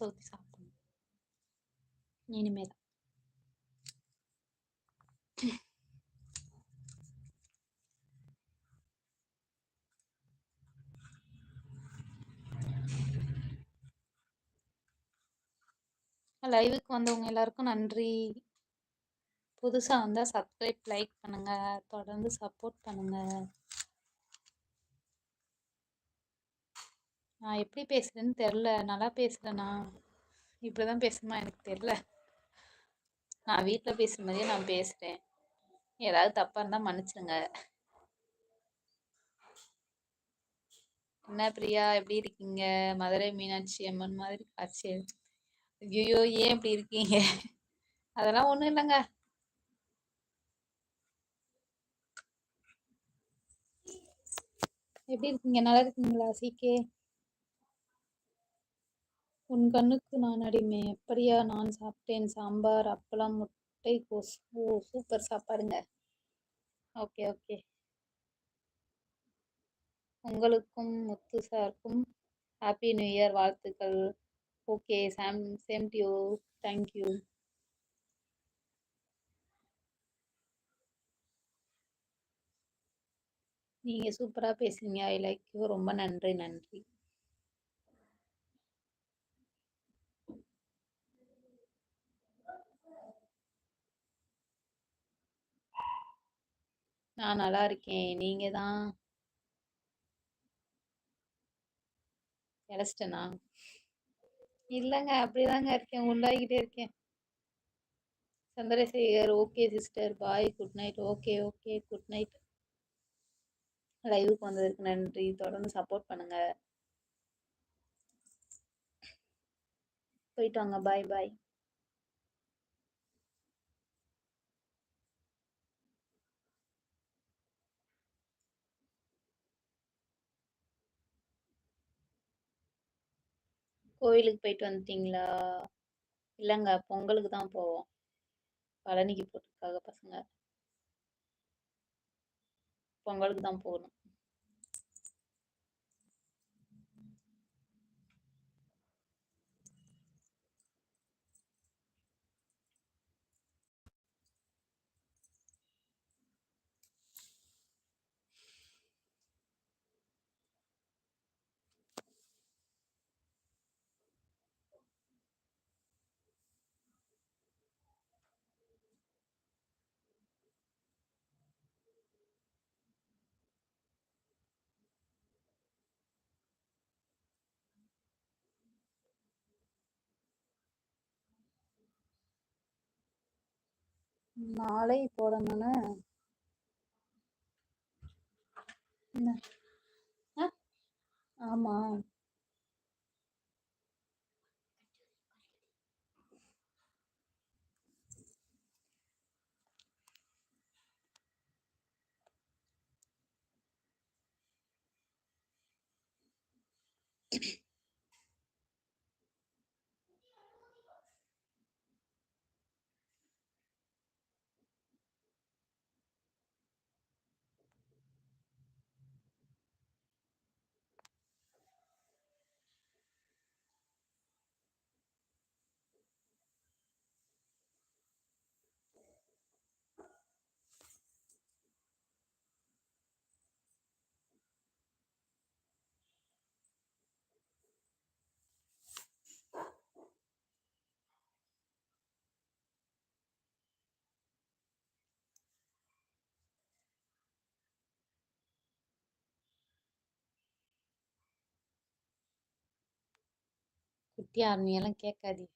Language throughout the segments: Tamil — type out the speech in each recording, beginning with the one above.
ஊற்றி சாப்பிடணும். இனிமே தான் லைவுக்கு வந்தவங்க எல்லாருக்கும் நன்றி. புதுசாக வந்தால் சப்ஸ்கிரைப் லைக் பண்ணுங்கள் தொடர்ந்து சப்போர்ட் பண்ணுங்கள் நான் எப்படி பேசுகிறேன்னு தெரில நல்லா பேசுகிறேண்ணா இப்படி தான் பேசணுமா எனக்கு தெரில நான் வீட்டில் பேசுகிற மாதிரியே நான் பேசுகிறேன் ஏதாவது தப்பாக இருந்தால் மன்னிச்சிடுங்க. என்ன பிரியா? எப்படி இருக்கீங்க? மதுரை மீனாட்சி அம்மன் மாதிரி காட்சி ஐயோ ஏன் இப்படி இருக்கீங்க? அதெல்லாம் ஒன்றும் இல்லைங்க. எப்படி இருக்கீங்க? நல்லா இருக்கீங்களா? சீக்கே. உன் கண்ணுக்கு நான் அடிமை. எப்படியா நான் சாப்பிட்டேன்? சாம்பார் அப்பளம் முட்டை கோஸ் ஓ சூப்பர் சாப்பாடுங்க. Okay okay. உங்களுக்கும் முத்து சாருக்கும் ஹாப்பி நியூ இயர் வாழ்த்துக்கள். Okay Sam same to you thank you நீங்கள் சூப்பராக பேசுனீங்க. ஐ லைக் யூ ரொம்ப நன்றி நன்றி. நான் நல்லா இருக்கேன். நீங்க தான்? இழைச்சிட்டேனா இல்லைங்க அப்படிதாங்க இருக்கேன். உண்டாகிட்டே இருக்கேன். Chandrasekhar okay sister bye good night okay okay good night லைவுக்கு வந்ததுக்கு நன்றி. தொடர்ந்து சப்போர்ட் பண்ணுங்க. போயிட்டு வாங்க. பாய் பாய் கோயிலுக்கு போயிட்டு வந்துட்டீங்களா? இல்லைங்க பொங்கலுக்கு தான் போவோம். பழனிக்கு போட்டிருக்காங்க பசங்க. பொங்கலுக்கு தான் போகணும். மாலை போடணும்னு. என்ன? ஆ? ஆமாம் குட்டி ஆர்மியெல்லாம் கேட்காதீங்க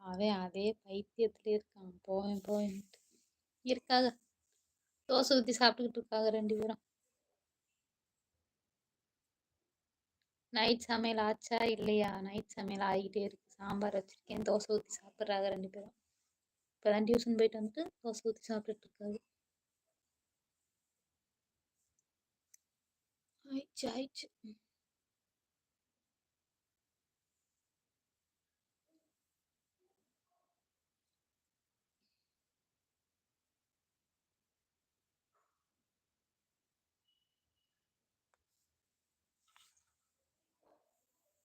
அவன் அதே பைத்தியத்துல இருக்கான். போவேன் போவேன்ட்டு. இருக்காங்க தோசை ஊற்றி சாப்பிட்டுக்கிட்டு இருக்காங்க ரெண்டு பேரும். நைட் சமையல் ஆச்சா இல்லையா? நைட் சமையல் ஆகிக்கிட்டே இருக்கு. சாம்பார் வச்சிருக்கேன். தோசை ஊற்றி சாப்பிட்றாங்க ரெண்டு பேரும். இப்போதான் டியூஷன் போயிட்டு வந்துட்டு தோசை ஊற்றி சாப்பிட்டுட்டு இருக்காங்க ஆயிடுச்சு ஆயிடுச்சு.